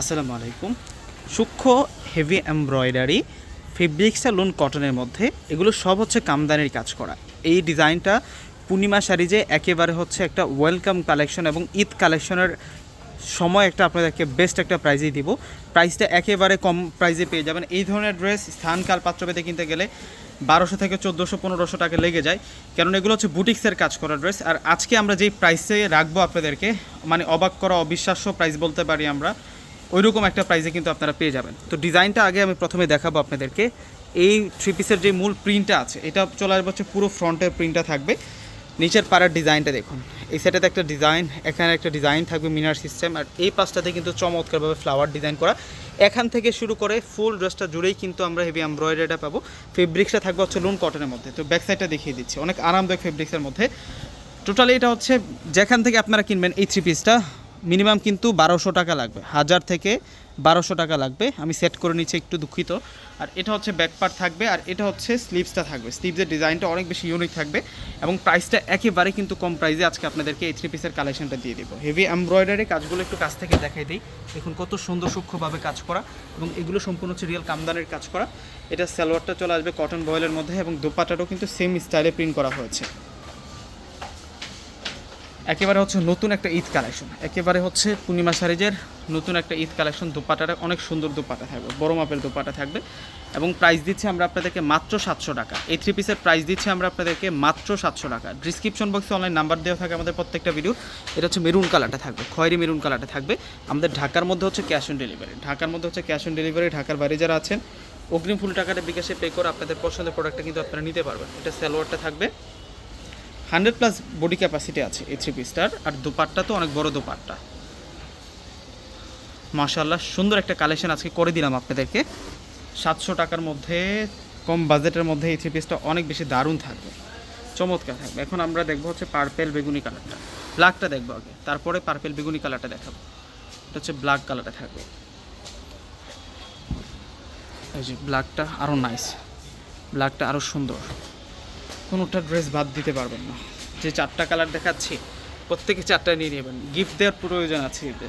আসসালামু আলাইকুম। সূক্ষ্ম হেভি এমব্রয়ডারি, ফেব্রিক্স আর লোন কটনের মধ্যে, এগুলো সব হচ্ছে কামদানির কাজ করা। এই ডিজাইনটা পূর্ণিমা শাড়ি যে একেবারে হচ্ছে একটা ওয়েলকাম কালেকশন এবং ঈদ কালেকশনের সময় একটা আপনাদেরকে বেস্ট একটা প্রাইজেই দিব। প্রাইসটা একেবারে কম প্রাইজে পেয়ে যাবেন। এই ধরনের ড্রেস স্থান স্থানকাল পাত্রভেদে কিনতে গেলে বারোশো থেকে চোদ্দোশো, পনেরোশো টাকা লেগে যায়। কারণ এগুলো হচ্ছে বুটিক্সের কাজ করা ড্রেস। আর আজকে আমরা যেই প্রাইসে রাখব আপনাদেরকে মানে অবাক করা অবিশ্বাস্য প্রাইস বলতে পারি আমরা ওইরকম একটা প্রাইসে কিন্তু আপনারা পেয়ে যাবেন। তো ডিজাইনটা আগে আমি প্রথমে দেখাবো আপনাদেরকে। এই থ্রি পিসের যে মূল প্রিন্টটা আছে, এটা চলে আসবে হচ্ছে পুরো ফ্রন্টের প্রিন্টটা থাকবে। নিচের পাড়ার ডিজাইনটা দেখুন। এই সেটাতে একটা ডিজাইন এখানে একটা ডিজাইন থাকবে মিনার সিস্টেম আর এই পাশটাতে কিন্তু চমৎকারভাবে ফ্লাওয়ার ডিজাইন করা। এখান থেকে শুরু করে ফুল ড্রেসটা জুড়েই কিন্তু আমরা হেভি এমব্রয়ডারিটা পাবো। ফেব্রিক্সটা থাকবে হচ্ছে লুন কটনের মধ্যে। তো ব্যাক সাইডটা দেখিয়ে দিচ্ছি। অনেক আরামদায়ক ফেব্রিক্সের মধ্যে। টোটালি এটা হচ্ছে, যেখান থেকে আপনারা কিনবেন এই থ্রি পিসটা মিনিমাম কিন্তু বারোশো টাকা লাগবে, হাজার থেকে বারোশো টাকা লাগবে। আমি সেট করে নিচ্ছি একটু দুঃখিত। আর এটা হচ্ছে ব্যাক পার্ট থাকবে, আর এটা হচ্ছে স্লিভসটা থাকবে। স্লিভসের ডিজাইনটা অনেক বেশি ইউনিক থাকবে এবং প্রাইসটা একেবারে কিন্তু কম প্রাইসে আজকে আপনাদেরকে এই থ্রি পিসের কালেকশনটা দিয়ে দেবো। হেভি এমব্রয়ডারি কাজগুলো একটু কাছ থেকে দেখাই দিই। দেখুন কত সুন্দর সূক্ষ্মভাবে কাজ করা এবং এগুলো সম্পূর্ণ হচ্ছে রিয়েল কামদানের কাজ করা। এটা সালোয়ারটা চলে আসবে কটন বয়েলের মধ্যে এবং দোপাটাটাও কিন্তু সেম স্টাইলে প্রিন্ট করা হয়েছে। একেবারে হচ্ছে নতুন একটা ঈদ কালেকশন। একেবারে হচ্ছে পূর্ণিমা সারিজের নতুন একটা ঈদ কালেকশন দোপাটাটা অনেক সুন্দর দোপাটা থাকবে, বড় মাপের দোপাটা থাকবে। এবং প্রাইস দিচ্ছি আমরা আপনাদেরকে মাত্র সাতশো টাকা। এই থ্রি পিসের প্রাইস দিচ্ছি আমরা আপনাদেরকে মাত্র সাতশো টাকা। ডিসক্রিপশন বক্সে অনলাইন নাম্বার দেওয়া থাকে আমাদের প্রত্যেকটা ভিডিও এটা হচ্ছে মেরুন কালারটা থাকবে, খয়েরি মেরুন কালারটা থাকবে। আমাদের ঢাকার মধ্যে হচ্ছে ক্যাশ অন ডেলিভারি ঢাকার মধ্যে হচ্ছে ক্যাশ অন ডেলিভারি ঢাকার বাইরে যারা আছেন, অগ্রিম ফুল টাকাটা বিকাশে পে করে আপনাদের পছন্দের প্রোডাক্টটা কিন্তু আপনারা নিতে পারবেন। এটা সালোয়ারটা থাকবে। হান্ড্রেড প্লাস বডি ক্যাপাসিটি আছে এই থ্রি পিসটার আর দুপাট্টা তো অনেক বড় দুপাট্টা। মাশাল্লাহ সুন্দর একটা কালেকশন আজকে করে দিলাম আপনাদেরকে। সাতশো টাকার মধ্যে, কম বাজেটের মধ্যে এই থ্রি পিসটা অনেক বেশি দারুণ থাকবে। চমৎকার থাকবে। এখন আমরা দেখব হচ্ছে পার্পেল বেগুনি কালারটা ব্ল্যাকটা দেখব আগে, তারপরে পার্পেল বেগুনি কালারটা দেখাবো। এটা হচ্ছে ব্ল্যাক কালারটা থাকবে। এই যে ব্ল্যাকটা আরও নাইস ব্ল্যাকটা আরও সুন্দর। কোনোটা ড্রেস বাদ দিতে পারবেন না। যে চারটা কালার দেখাচ্ছি, প্রত্যেকে চারটা নিয়ে নেবেন। গিফট দেওয়ার প্রয়োজন আছে এদের।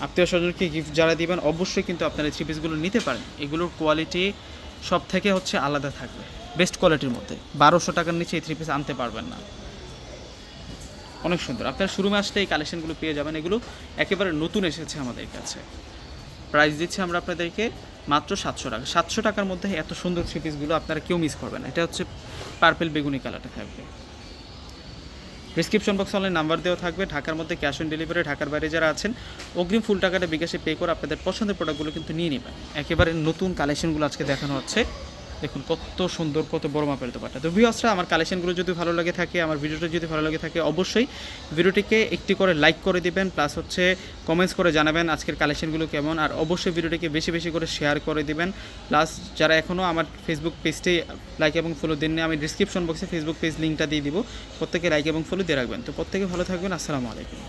আত্মীয় স্বজনকে গিফট যারা দিবেন, অবশ্যই কিন্তু আপনারা থ্রি পিসগুলো নিতে পারেন। এগুলোর কোয়ালিটি সব থেকে হচ্ছে আলাদা থাকবে। বেস্ট কোয়ালিটির মধ্যে। বারোশো টাকার নিচে এই থ্রি পিস আনতে পারবেন না। অনেক সুন্দর। আপনারা শুরু আসলে এই কালেকশনগুলো পেয়ে যাবেন। এগুলো একেবারে নতুন এসেছে আমাদের কাছে। প্রাইস দিচ্ছি আমরা আপনাদেরকে মাত্র সাতশো টাকা। সাতশো টাকার মধ্যে এত সুন্দর থ্রি পিসগুলো আপনারা কেউ মিস করবেন এটা হচ্ছে পার্পেল বেগুনি কালারটা থাকবে। ডিসক্রিপশন বক্স অনলাইন নাম্বার দেওয়া থাকবে। ঢাকার মধ্যে ক্যাশ অন ডেলিভারি ঢাকার বাইরে যারা আছেন, অগ্রিম ফুল টাকাটা বিকাশে পে করে আপনাদের পছন্দের প্রোডাক্টগুলো কিন্তু নিয়ে নেবেন। একেবারে নতুন কালেকশনগুলো আজকে দেখানো হচ্ছে। দেখুন, কত সুন্দর, কত বড় মাপের দোপাটা তো ভিউয়ার্সরা আমার কালেকশনগুলো যদি ভালো লাগে থাকে, আমার ভিডিওটা যদি ভালো লাগে থাকে, অবশ্যই ভিডিওটিকে একটি করে লাইক করে দিবেন প্লাস হচ্ছে কমেন্টস করে জানাবেন আজকের কালেকশনগুলো কেমন, আর অবশ্যই ভিডিওটিকে বেশি বেশি করে শেয়ার করে দিবেন। প্লাস যারা এখনও আমার ফেসবুক পেজটি লাইক এবং ফলো দেননি, আমি ডিসক্রিপশন বক্সে ফেসবুক পেজ লিঙ্কটা দিয়ে দিব। প্রত্যেকে লাইক এবং ফলো দিয়ে রাখবেন। তো প্রত্যেকে ভালো থাকবেন, আসসালামু আলাইকুম।